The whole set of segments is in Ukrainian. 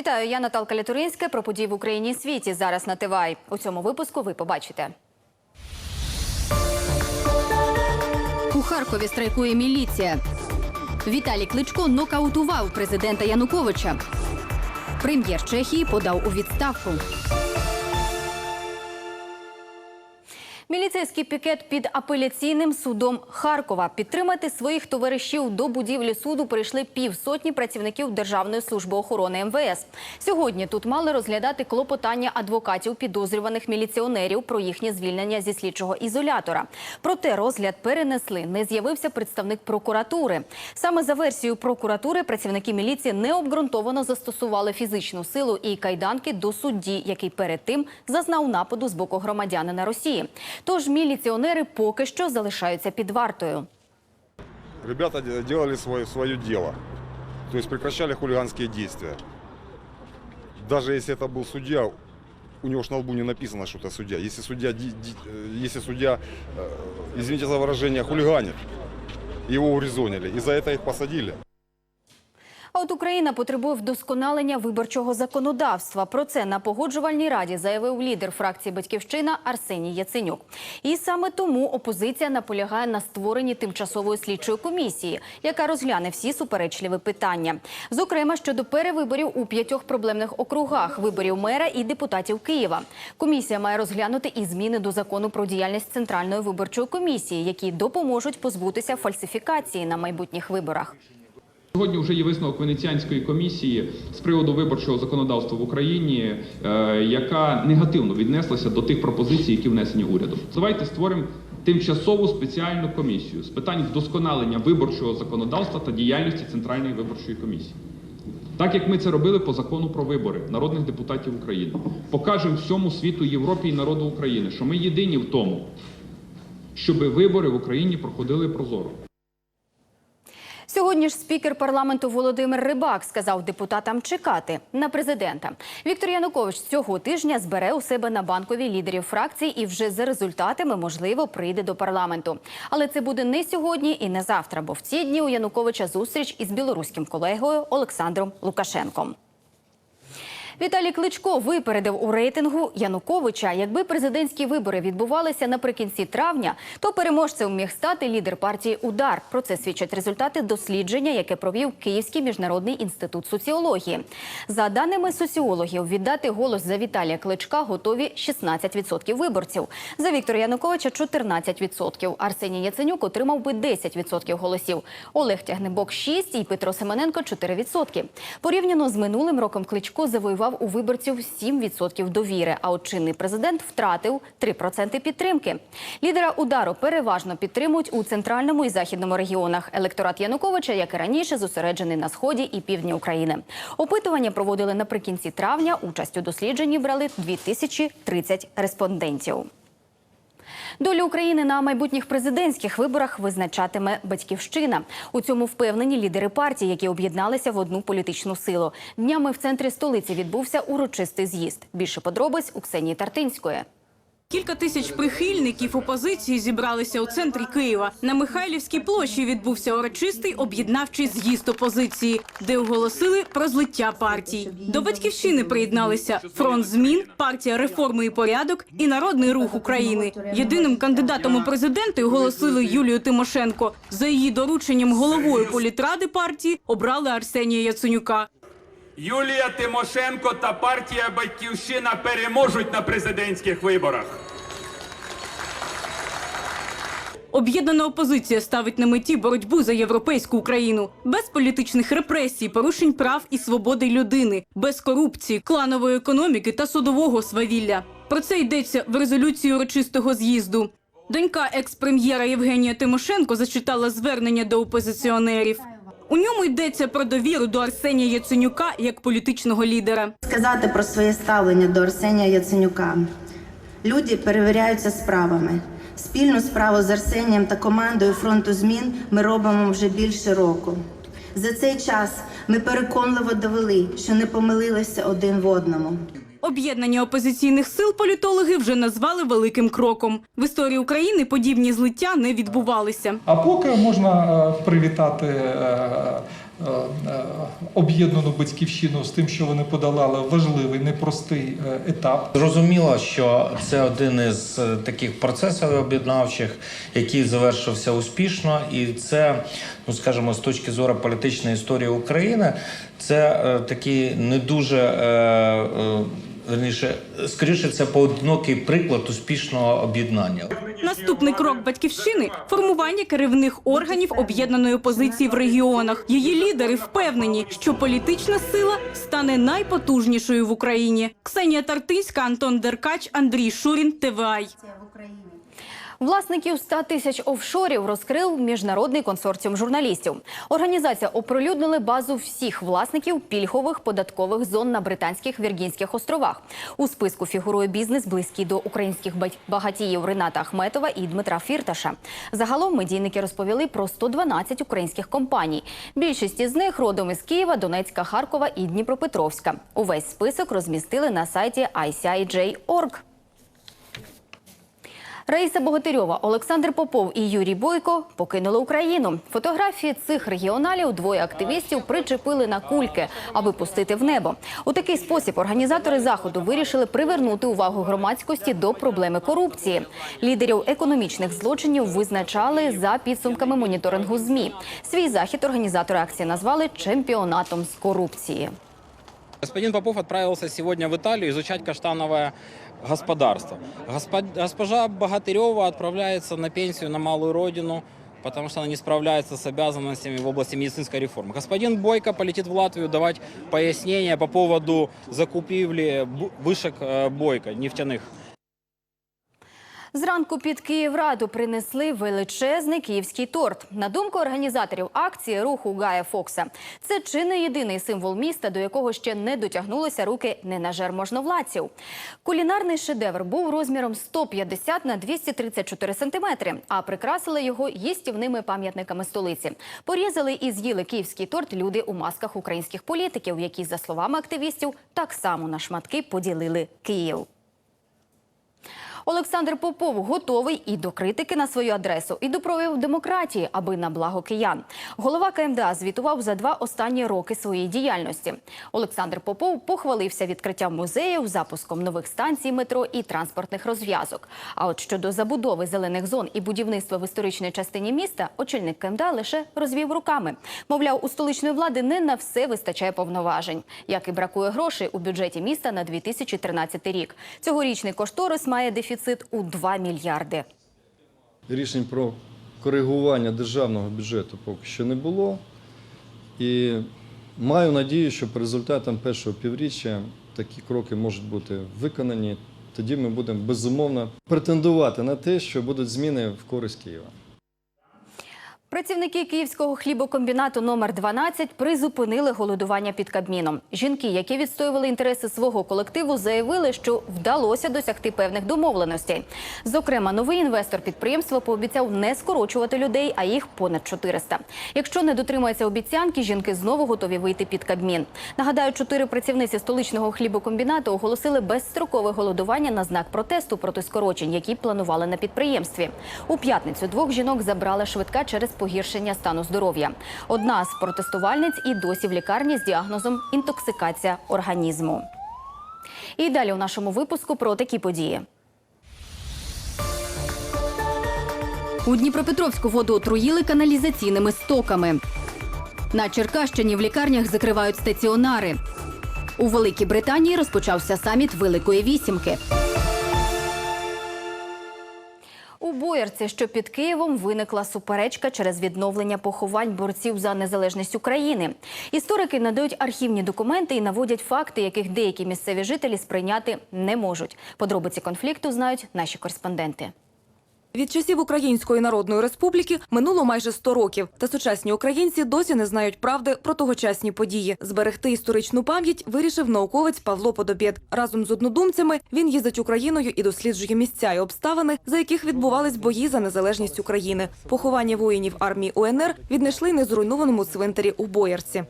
Вітаю, я Наталка Лятуринська. Про події в Україні і світі зараз на Тивай. У цьому випуску ви побачите. У Харкові страйкує міліція. Віталій Кличко нокаутував президента Януковича. Прем'єр Чехії подав у відставку. Міліцейський пікет під апеляційним судом Харкова підтримати своїх товаришів до будівлі суду прийшли півсотні працівників Державної служби охорони МВС. Сьогодні тут мали розглядати клопотання адвокатів підозрюваних міліціонерів про їхнє звільнення зі слідчого ізолятора. Проте розгляд перенесли. Не з'явився представник прокуратури. Саме за версією прокуратури працівники міліції необґрунтовано застосували фізичну силу і кайданки до судді, який перед тим зазнав нападу з боку громадянина Росії. Тож міліціонери поки що залишаються під вартою. Ребята де- делали свое, свое дело. То есть прекращали хулиганские действия. Даже если это был судья, у него ж на лбу не написано, что это судья. Если судья, ди- ди- э, если судья э, извините за выражение, хулиганит, его урезонили. И за это их посадили. А от Україна потребує вдосконалення виборчого законодавства. Про це на погоджувальній раді заявив лідер фракції Батьківщина Арсеній Яценюк. І саме тому опозиція наполягає на створенні тимчасової слідчої комісії, яка розгляне всі суперечливі питання. Зокрема, щодо перевиборів у п'ятьох проблемних округах, виборів мера і депутатів Києва. Комісія має розглянути і зміни до закону про діяльність центральної виборчої комісії, які допоможуть позбутися фальсифікації на майбутніх виборах. Сьогодні вже є висновок Венеціанської комісії з приводу виборчого законодавства в Україні, е, яка негативно віднеслася до тих пропозицій, які внесені урядом. Давайте створимо тимчасову спеціальну комісію з питань вдосконалення виборчого законодавства та діяльності Центральної виборчої комісії. Так як ми це робили по закону про вибори народних депутатів України, покажемо всьому світу Європі і народу України, що ми єдині в тому, щоб вибори в Україні проходили прозоро. Сьогодні ж спікер парламенту Володимир Рибак сказав депутатам чекати на президента. Віктор Янукович цього тижня збере у себе на банкові лідерів фракцій і вже за результатами можливо прийде до парламенту. Але це буде не сьогодні і не завтра, бо в ці дні у Януковича зустріч із білоруським колегою Олександром Лукашенком. Віталій Кличко випередив у рейтингу Януковича. Якби президентські вибори відбувалися наприкінці травня, то переможцем міг стати лідер партії Удар. Про це свідчать результати дослідження, яке провів Київський міжнародний інститут соціології. За даними соціологів, віддати голос за Віталія Кличка готові 16% виборців. За Віктора Януковича 14%. Арсеній Яценюк отримав би 10% голосів. Олег Тягнебок 6% і Петро Семененко 4%. Порівняно з минулим роком Кличко завоював у виборців 7% довіри, а от чинний президент втратив 3% підтримки. Лідера удару переважно підтримують у центральному і західному регіонах. Електорат Януковича, як і раніше, зосереджений на сході і півдні України. Опитування проводили наприкінці травня. Участь у дослідженні брали 2030 респондентів. Долю України на майбутніх президентських виборах визначатиме батьківщина. У цьому впевнені лідери партій, які об'єдналися в одну політичну силу. Днями в центрі столиці відбувся урочистий з'їзд. Більше подробиць у Ксенії Тартинської. Кілька тисяч прихильників опозиції зібралися у центрі Києва. На Михайлівській площі відбувся урочистий об'єднавчий з'їзд опозиції, де оголосили про злиття партій. До батьківщини приєдналися фронт змін, партія реформи і порядок і народний рух України. Єдиним кандидатом у президенти оголосили Юлію Тимошенко. За її дорученням головою політради партії обрали Арсенія Яценюка. Юлія Тимошенко та партія Батьківщина переможуть на президентських виборах. Об'єднана опозиція ставить на меті боротьбу за європейську Україну без політичних репресій, порушень прав і свободи людини, без корупції, кланової економіки та судового свавілля. Про це йдеться в резолюції урочистого з'їзду. Донька екс-прем'єра Євгенія Тимошенко зачитала звернення до опозиціонерів. У ньому йдеться про довіру до Арсенія Яценюка як політичного лідера. сказати про своє ставлення до Арсенія Яценюка. Люди перевіряються справами. Спільну справу з Арсенієм та командою фронту змін ми робимо вже більше року. За цей час ми переконливо довели, що не помилилися один в одному. Об'єднання опозиційних сил політологи вже назвали великим кроком. В історії України подібні злиття не відбувалися. А поки можна е, привітати е, е, об'єднану батьківщину з тим, що вони подолали важливий, непростий етап. Зрозуміло, що це один із таких процесів об'єднавчих, який завершився успішно, і це, ну скажімо, з точки зору політичної історії України, це такий не дуже. Е, е, Верніше, скоріше, це поодинокий приклад успішного об'єднання. Наступний крок батьківщини формування керівних органів об'єднаної опозиції в регіонах. Її лідери впевнені, що політична сила стане найпотужнішою в Україні. Ксенія Тартинська, Антон Деркач, Андрій Шурін, ТВАЙ. Власників 100 тисяч офшорів розкрив міжнародний консорціум журналістів. Організація оприлюднили базу всіх власників пільгових податкових зон на британських Віргінських островах. У списку фігурує бізнес близький до українських багатіїв Рената Ахметова і Дмитра Фірташа. Загалом медійники розповіли про 112 українських компаній. Більшість із них родом із Києва, Донецька, Харкова і Дніпропетровська. Увесь список розмістили на сайті ICIJ.org. Раїса Богатирьова, Олександр Попов і Юрій Бойко покинули Україну. Фотографії цих регіоналів двоє активістів причепили на кульки, аби пустити в небо. У такий спосіб організатори заходу вирішили привернути увагу громадськості до проблеми корупції. Лідерів економічних злочинів визначали за підсумками моніторингу змі. Свій захід організатори акції назвали чемпіонатом з корупції. Господин Попов отправился сегодня в Италию изучать каштановое господарство. Госпо- Госпожа Богатырева отправляется на пенсию на малую родину, потому что она не справляется с обязанностями в области медицинской реформы. Господин Бойко полетит в Латвию давать пояснения по поводу закупівлі бу- вышек э, Бойко нефтяных. Зранку під Київраду принесли величезний київський торт. На думку організаторів акції руху Гая Фокса, це чи не єдиний символ міста, до якого ще не дотягнулися руки ненажерможновладців. Кулінарний шедевр був розміром 150 на 234 сантиметри, а прикрасили його їстівними пам'ятниками столиці. Порізали і з'їли київський торт люди у масках українських політиків, які, за словами активістів, так само на шматки поділили Київ. Олександр Попов готовий і до критики на свою адресу, і до проявів демократії, аби на благо киян. Голова КМДА звітував за два останні роки своєї діяльності. Олександр Попов похвалився відкриттям музеїв, запуском нових станцій метро і транспортних розв'язок. А от щодо забудови зелених зон і будівництва в історичній частині міста, очільник КМДА лише розвів руками. Мовляв, у столичної влади не на все вистачає повноважень, як і бракує грошей у бюджеті міста на 2013 рік. Цьогорічний кошторис має дефіцит у 2 мільярди. Рішень про коригування державного бюджету поки що не було. І маю надію, що по результатам першого півріччя такі кроки можуть бути виконані. Тоді ми будемо безумовно претендувати на те, що будуть зміни в користь Києва. Працівники київського хлібокомбінату номер 12 призупинили голодування під Кабміном. Жінки, які відстоювали інтереси свого колективу, заявили, що вдалося досягти певних домовленостей. Зокрема, новий інвестор підприємства пообіцяв не скорочувати людей, а їх понад 400. Якщо не дотримаються обіцянки, жінки знову готові вийти під Кабмін. Нагадаю, чотири працівниці столичного хлібокомбінату оголосили безстрокове голодування на знак протесту проти скорочень, які планували на підприємстві. У п'ятницю двох жінок забрала швидка через погіршення стану здоров'я. Одна з протестувальниць і досі в лікарні з діагнозом інтоксикація організму. І далі у нашому випуску про такі події. У Дніпропетровську воду отруїли каналізаційними стоками. На Черкащині в лікарнях закривають стаціонари. У Великій Британії розпочався саміт Великої Вісімки. У Боярці, що під Києвом, виникла суперечка через відновлення поховань борців за незалежність України. Історики надають архівні документи і наводять факти, яких деякі місцеві жителі сприйняти не можуть. Подробиці конфлікту знають наші кореспонденти. Від часів Української Народної Республіки минуло майже 100 років, та сучасні українці досі не знають правди про тогочасні події. Зберегти історичну пам'ять вирішив науковець Павло Подобєд. Разом з однодумцями він їздить Україною і досліджує місця і обставини, за яких відбувались бої за незалежність України. Поховання воїнів армії УНР віднайшли на зруйнованому цвинтарі у Боярці.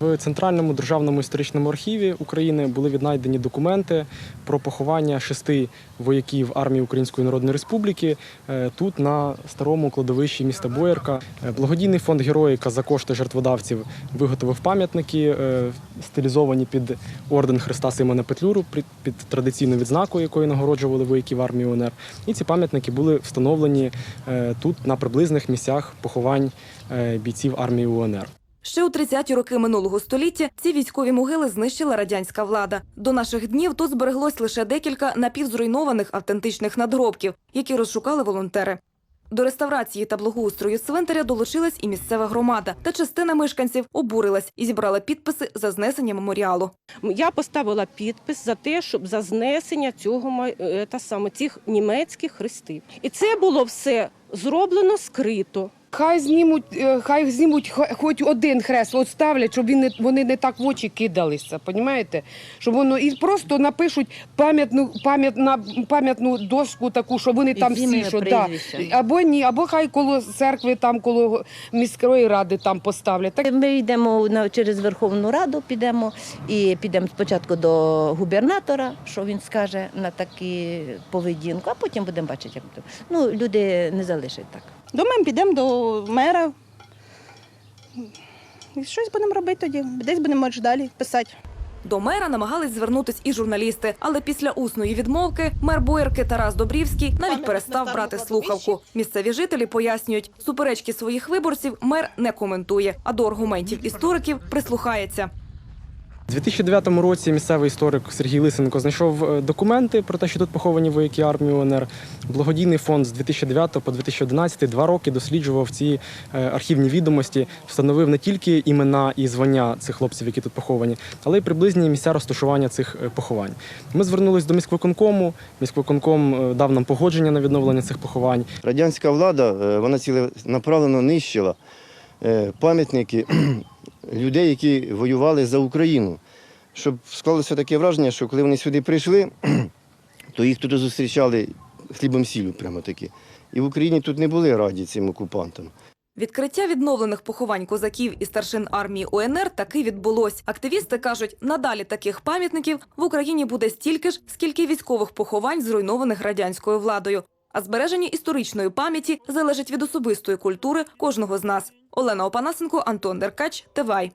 В центральному державному історичному архіві України були віднайдені документи про поховання шести вояків армії Української Народної Республіки е, тут на старому кладовищі міста Боярка. Е, Благодійний фонд Героїка за кошти жертводавців виготовив пам'ятники, е, стилізовані під орден Христа Симона Петлюру, під- традиційну відзнаку, якою нагороджували вояків армії УНР. І ці пам'ятники були встановлені тут на приблизних місцях поховань бійців армії УНР. Ще у 30-ті роки минулого століття ці військові могили знищила радянська влада. До наших днів тут збереглось лише декілька напівзруйнованих автентичних надгробків, які розшукали волонтери. До реставрації та благоустрою цвинтаря долучилась і місцева громада, та частина мешканців обурилась і зібрала підписи за знесення меморіалу. Я поставила підпис за те, щоб за знесення цього е, та саме цих німецьких хрестів. І це було все зроблено скрито. Хай знімуть, е, хай знімуть хо- хоч один хрест, от ставлять, щоб він не, вони не так в очі кидалися, понімаєте? Щоб воно і просто напишуть пам'ятну пам'ятна пам'ятну дошку таку, що вони там всі, що да. або ні, або хай коло церкви, там коло міської ради там поставлять. Так Ми йдемо на через Верховну Раду, підемо і підемо спочатку до губернатора, що він скаже на таку поведінку, а потім будемо бачити, як буде. Ну, люди не залишать так. Думаємо, підемо до мера. І щось будемо робити тоді. Десь будемо може, далі писати. До мера намагались звернутись і журналісти, але після усної відмовки мер Боярки Тарас Добрівський навіть перестав брати слухавку. Місцеві жителі пояснюють, суперечки своїх виборців мер не коментує, а до аргументів істориків прислухається. У 2009 році місцевий історик Сергій Лисенко знайшов е, документи про те, що тут поховані вояки армії УНР. Благодійний фонд з 2009 по 2011 два роки досліджував ці е, архівні відомості, встановив не тільки імена і звання цих хлопців, які тут поховані, але й приблизні місця розташування цих е, поховань. Ми звернулись до міськвиконкому. Міськвиконком дав нам погодження на відновлення цих поховань. Радянська влада вона ціленаправлено нищила пам'ятники людей, які воювали за Україну. Щоб склалося таке враження, що коли вони сюди прийшли, то їх тут зустрічали хлібом сіллю прямо таки. І в Україні тут не були раді цим окупантам. Відкриття відновлених поховань козаків і старшин армії УНР таки відбулось. Активісти кажуть, надалі таких пам'ятників в Україні буде стільки ж, скільки військових поховань, зруйнованих радянською владою. А збереження історичної пам'яті залежить від особистої культури кожного з нас. Олена Опанасенко, Антон Деркач, Тивай.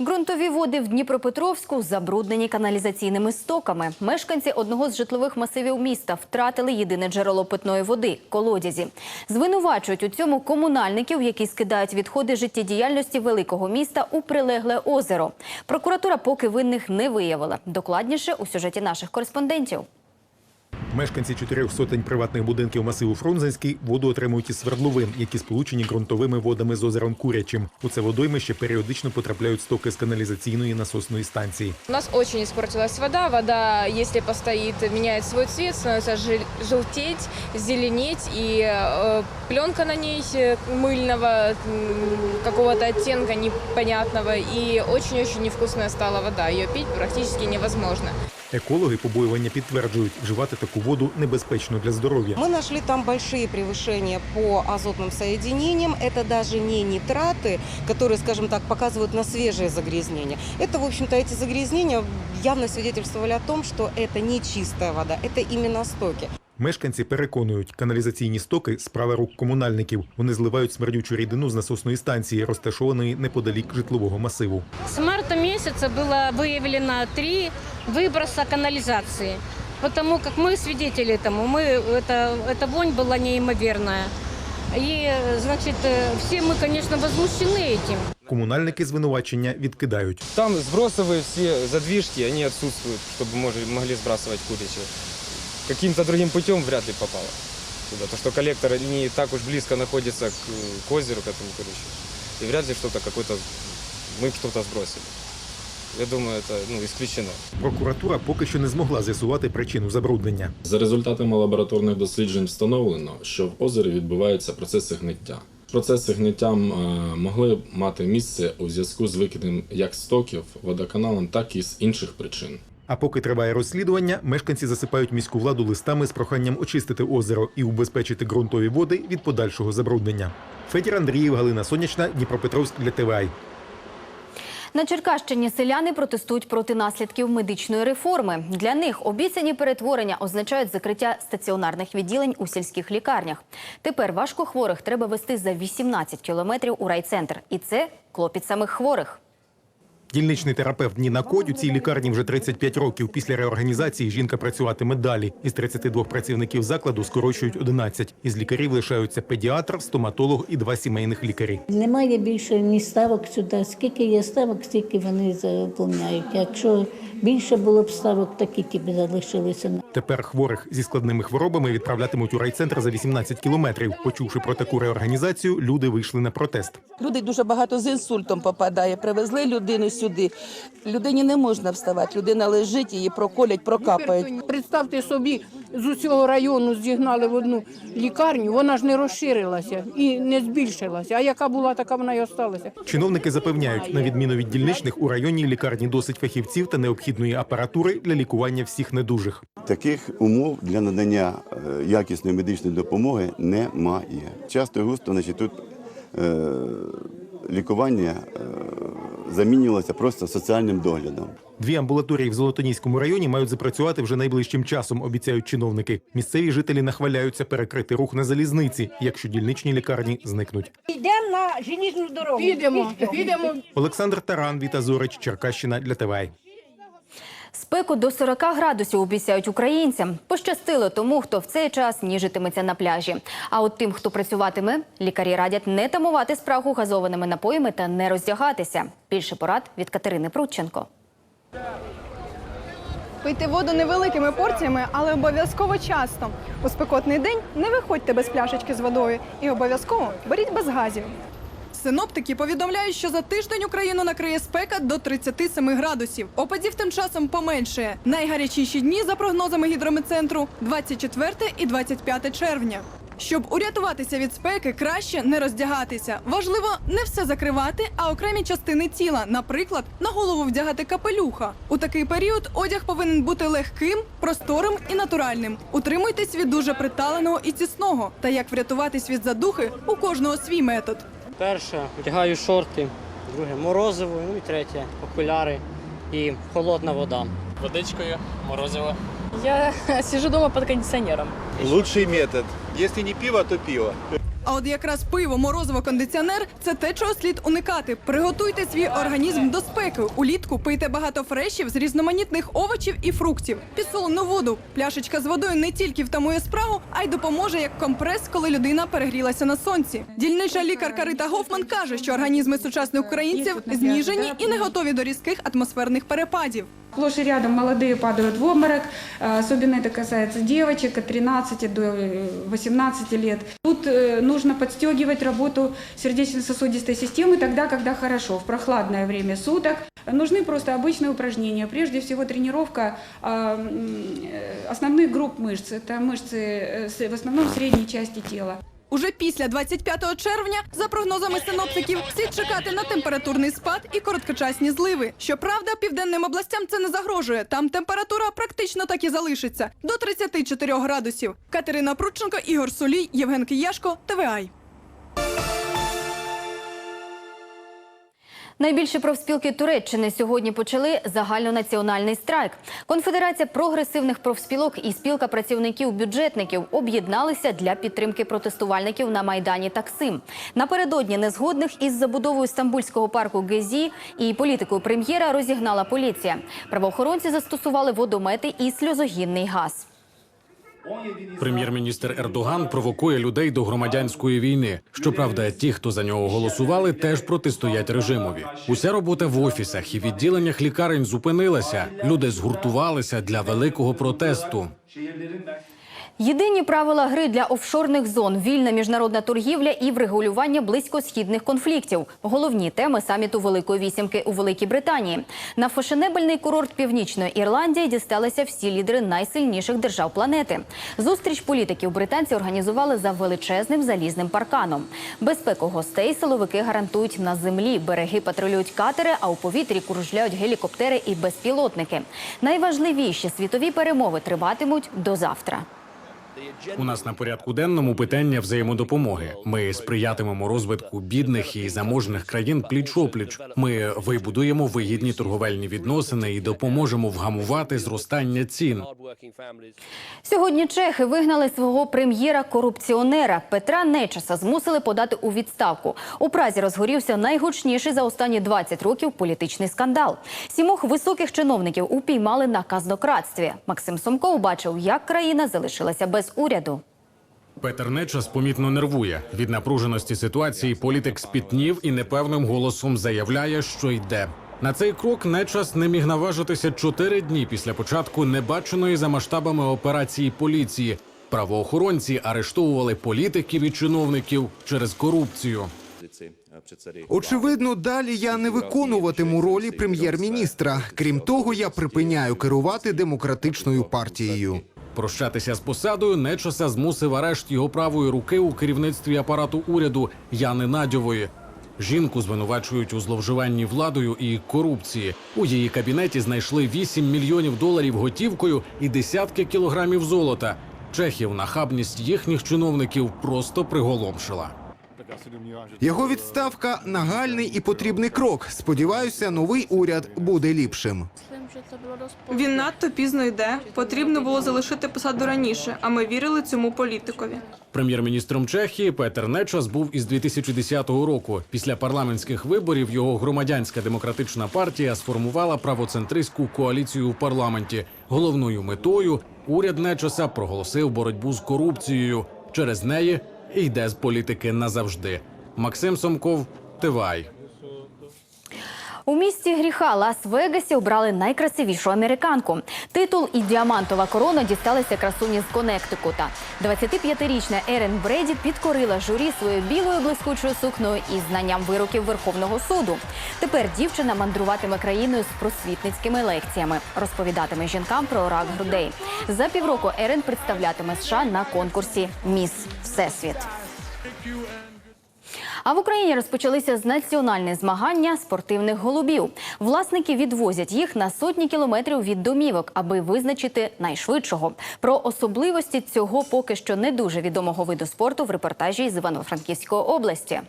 Ґрунтові води в Дніпропетровську забруднені каналізаційними стоками. Мешканці одного з житлових масивів міста втратили єдине джерело питної води колодязі. Звинувачують у цьому комунальників, які скидають відходи життєдіяльності великого міста у прилегле озеро. Прокуратура поки винних не виявила. Докладніше у сюжеті наших кореспондентів. Мешканці чотирьох сотень приватних будинків масиву Фрунзенський воду отримують із свердловин, які сполучені ґрунтовими водами з озером Курячим. У це водоймище періодично потрапляють стоки з каналізаційної насосної станції. У нас очень испортилась вода. Вода, если постоит, меняет свой цвет, становится жел- желтеть, зеленеть, и э, пленка на ней э, мыльного м, какого-то оттенка непонятного, и очень-очень невкусная стала вода. Ее пить практически невозможно. Екологи побоювання підтверджують, вживати таку воду небезпечно для здоров'я. Мы нашли там большие превышения по азотным соединениям. Это даже не нитраты, которые, скажем так, показывают на свежее загрязнение. Это, в общем-то, эти загрязнения явно свидетельствовали о том, что это не чистая вода, это именно стоки. Мешканці переконують, каналізаційні стоки справа рук комунальників. Вони зливають смердючу рідину з насосної станції, розташованої неподалік житлового масиву. С марта месяца было выявлено три выброса канализации. Потому как мы свидетели этому, мы, это, эта вонь была неимоверная. И, значит, э, все мы, конечно, возмущены этим. Комунальники звинувачення відкидають. Там сбросовые все задвижки, они отсутствуют, чтобы мож- могли сбрасывать курицу. Каким-то другим путем вряд ли попало сюда. То, что коллектор не так уж близко находится к, к озеру, к этому курищу. И вряд ли что-то какой-то, мы что-то сбросили. Я думаю, это ну, исключено. Прокуратура поки що не змогла з'ясувати причину забруднення. За результатами лабораторних досліджень встановлено, що в озері відбуваються процеси гниття. Процеси гниття е, могли мати місце у зв'язку з викидом як стоків водоканалом, так і з інших причин. А поки триває розслідування, мешканці засипають міську владу листами з проханням очистити озеро і убезпечити ґрунтові води від подальшого забруднення. Федір Андріїв, Галина Сонячна, Дніпропетровськ для ТВА. На Черкащині селяни протестують проти наслідків медичної реформи. Для них обіцяні перетворення означають закриття стаціонарних відділень у сільських лікарнях. Тепер важкохворих треба вести за 18 кілометрів у райцентр. І це клопіт самих хворих. Дільничний терапевт Ніна Кодь у цій лікарні вже 35 років. Після реорганізації жінка працюватиме далі. Із 32 працівників закладу скорочують 11. Із лікарів лишаються педіатр, стоматолог і два сімейних лікарі. Немає більше ні ставок сюди. Скільки є ставок, стільки вони заповняють. Якщо більше було б ставок, так які б залишилися. Тепер хворих зі складними хворобами відправлятимуть у райцентр за 18 кілометрів. Почувши про таку реорганізацію, люди вийшли на протест. Люди дуже багато з інсультом попадає. Привезли людину сюди. Людині не можна вставати. Людина лежить, її проколять, прокапають. Представте собі, з усього району зігнали в одну лікарню, вона ж не розширилася і не збільшилася. А яка була, така вона й осталася. Чиновники запевняють, на відміну від дільничних, у районній лікарні досить фахівців та необхідної апаратури для лікування всіх недужих. Таких умов для надання е, якісної медичної допомоги немає. Часто густо значить, тут е, лікування е, замінювалося просто соціальним доглядом. Дві амбулаторії в Золотоніському районі мають запрацювати вже найближчим часом, обіцяють чиновники. Місцеві жителі нахваляються перекрити рух на залізниці, якщо дільничні лікарні зникнуть. Йдемо на желізну дорогу. Підемо, підемо. Олександр Таран, Віта Зорич, Черкащина для ТВА. Спеку до 40 градусів обіцяють українцям. Пощастило тому, хто в цей час ніжитиметься на пляжі. А от тим, хто працюватиме, лікарі радять не тамувати спрагу газованими напоями та не роздягатися. Більше порад від Катерини Прудченко. Пийте воду невеликими порціями, але обов'язково часто. У спекотний день не виходьте без пляшечки з водою і обов'язково беріть без газів. Синоптики повідомляють, що за тиждень Україну накриє спека до 37 градусів. Опадів тим часом поменшає. Найгарячіші дні, за прогнозами гідрометцентру, 24 і 25 червня. Щоб урятуватися від спеки, краще не роздягатися. Важливо не все закривати, а окремі частини тіла, наприклад, на голову вдягати капелюха. У такий період одяг повинен бути легким, просторим і натуральним. Утримуйтесь від дуже приталеного і тісного. Та як врятуватись від задухи, у кожного свій метод. Перше вдягаю шорти, друге морозиво, ну і третє окуляри і холодна вода. Водичкою, морозиво. Я сижу дома под кондиционером. Лучший метод. Если не пиво, то пиво. А от якраз пиво, морозиво, кондиціонер це те, чого слід уникати. Приготуйте свій організм до спеки. Улітку пийте багато фрешів з різноманітних овочів і фруктів. Підсолену воду. Пляшечка з водою не тільки втамує спрагу, а й допоможе як компрес, коли людина перегрілася на сонці. Дільнича лікарка Рита Гофман каже, що організми сучасних українців зніжені і не готові до різких атмосферних перепадів. Сплошь и рядом молодые падают в обморок, а, особенно это касается девочек от 13 до э, 18 лет. Тут э, нужно подстегивать работу сердечно-сосудистой системы тогда, когда хорошо, в прохладное время суток. Нужны просто обычные упражнения. Прежде всего тренировка а, м, э, основных групп мышц. Это мышцы э, с- в основном средней части тела. Уже після 25 червня, за прогнозами синоптиків, слід чекати на температурний спад і короткочасні зливи. Щоправда, південним областям це не загрожує. Там температура практично так і залишиться до 34 градусів. Катерина Прудченко, Ігор Солій, Євген Кияшко, ТВАЙ. Найбільші профспілки Туреччини сьогодні почали загальнонаціональний страйк. Конфедерація прогресивних профспілок і спілка працівників бюджетників об'єдналися для підтримки протестувальників на майдані Таксим. Напередодні незгодних із забудовою стамбульського парку Гезі і політикою прем'єра розігнала поліція. Правоохоронці застосували водомети і сльозогінний газ. Прем'єр-міністр Ердоган провокує людей до громадянської війни. Щоправда, ті, хто за нього голосували, теж протистоять режимові. Уся робота в офісах і відділеннях лікарень зупинилася. Люди згуртувалися для великого протесту. Єдині правила гри для офшорних зон, вільна міжнародна торгівля і врегулювання близькосхідних конфліктів. Головні теми саміту Великої вісімки у Великій Британії. На фешенебельний курорт Північної Ірландії дісталися всі лідери найсильніших держав планети. Зустріч політиків британці організували за величезним залізним парканом. Безпеку гостей силовики гарантують на землі. Береги патрулюють катери, а у повітрі кружляють гелікоптери і безпілотники. Найважливіші світові перемови триватимуть до завтра. the У нас на порядку денному питання взаємодопомоги. Ми сприятимемо розвитку бідних і заможних країн пліч-опліч. Ми вибудуємо вигідні торговельні відносини і допоможемо вгамувати зростання цін. Сьогодні чехи вигнали свого прем'єра-корупціонера Петра Нечаса. Змусили подати у відставку. У Празі розгорівся найгучніший за останні 20 років політичний скандал. Сімох високих чиновників упіймали на казнократстві. Максим Сомков бачив, як країна залишилася без уряду. Петер Нечас помітно нервує від напруженості ситуації. Політик спітнів і непевним голосом заявляє, що йде. На цей крок Нечас не міг наважитися чотири дні після початку небаченої за масштабами операції поліції. Правоохоронці арештовували політиків і чиновників через корупцію. Очевидно, далі я не виконуватиму ролі прем'єр-міністра. Крім того, я припиняю керувати демократичною партією. Прощатися з посадою Нечоса змусив арешт його правої руки у керівництві апарату уряду Яни Надьової. Жінку звинувачують у зловживанні владою і корупції. У її кабінеті знайшли 8 мільйонів доларів готівкою і десятки кілограмів золота. Чехів нахабність їхніх чиновників просто приголомшила. Його відставка нагальний і потрібний крок. Сподіваюся, новий уряд буде ліпшим. Він надто пізно йде. Потрібно було залишити посаду раніше, а ми вірили цьому політикові. Прем'єр-міністром Чехії Петер Нечас був із 2010 року. Після парламентських виборів його громадянська демократична партія сформувала правоцентристську коаліцію в парламенті. Головною метою уряд Нечаса проголосив боротьбу з корупцією. Через неї йде з політики назавжди. Максим Сомков, Тивай. У місті гріха Лас-Вегасі обрали найкрасивішу американку. Титул і діамантова корона дісталися красуні з Коннектикута. 25-річна Ерен Бреді підкорила журі своєю білою блискучою сукною і знанням вироків Верховного суду. Тепер дівчина мандруватиме країною з просвітницькими лекціями, розповідатиме жінкам про рак грудей. За півроку Ерен представлятиме США на конкурсі Міс Всесвіт. А в Україні розпочалися з національні змагання спортивних голубів. Власники відвозять їх на сотні кілометрів від домівок, аби визначити найшвидшого. Про особливості цього поки що не дуже відомого виду спорту в репортажі з Івано-Франківської області.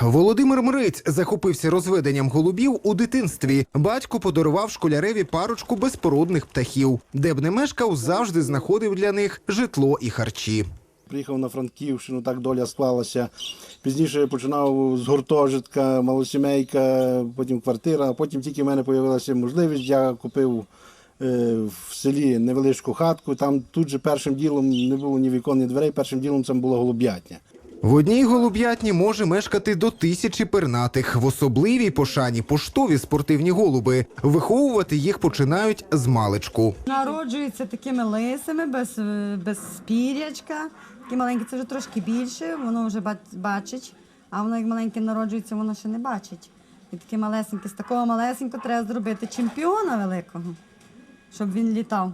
Володимир Мриць захопився розведенням голубів у дитинстві. Батько подарував школяреві парочку безпородних птахів, де б не мешкав, завжди знаходив для них житло і харчі. Приїхав на Франківщину, так доля склалася. Пізніше починав з гуртожитка, малосімейка, потім квартира, а потім тільки в мене з'явилася можливість. Я купив е, в селі невеличку хатку. Там тут же першим ділом не було ні вікон, ні дверей, першим ділом це була голуб'ятня. В одній голуб'ятні може мешкати до тисячі пернатих. В особливій пошані поштові спортивні голуби. Виховувати їх починають з маличку. Народжуються такими лисими, без, без пірячка. Такі маленькі, це вже трошки більше, воно вже бачить, а воно як маленьке народжується, воно ще не бачить. І таке малесеньке, з такого малесенького треба зробити чемпіона великого, щоб він літав.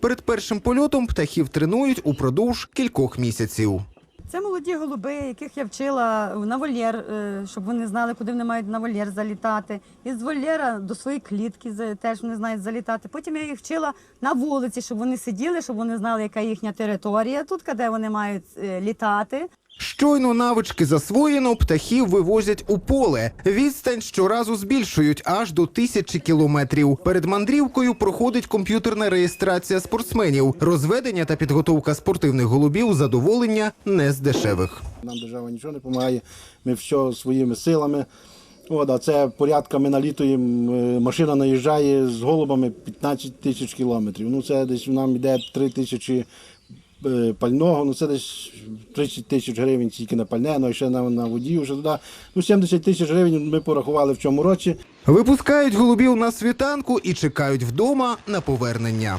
Перед першим польотом птахів тренують упродовж кількох місяців. Це молоді голуби, яких я вчила на вольєр, е, щоб вони знали, куди вони мають на вольєр залітати. І з вольєра до своєї клітки теж вони знають залітати. Потім я їх вчила на вулиці, щоб вони сиділи, щоб вони знали, яка їхня територія тут, де вони мають е, літати. Щойно навички засвоєно, птахів вивозять у поле. Відстань щоразу збільшують аж до тисячі кілометрів. Перед мандрівкою проходить комп'ютерна реєстрація спортсменів. Розведення та підготовка спортивних голубів задоволення не з дешевих. Нам держава нічого не допомагає, ми все своїми силами. От, а це порядками налітуємо, е, машина наїжджає з голубами 15 тисяч кілометрів. Ну це десь нам йде 3 тисячі пального, ну це десь 30 тисяч гривень тільки на пальне, ну і ще на, на воді вже туди. Ну 70 тисяч гривень ми порахували в цьому році. Випускають голубів на світанку і чекають вдома на повернення.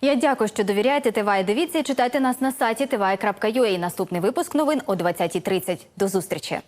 Я дякую, що довіряєте ТВА. Дивіться і читайте нас на сайті tva.ua. Наступний випуск новин о 20.30. До зустрічі.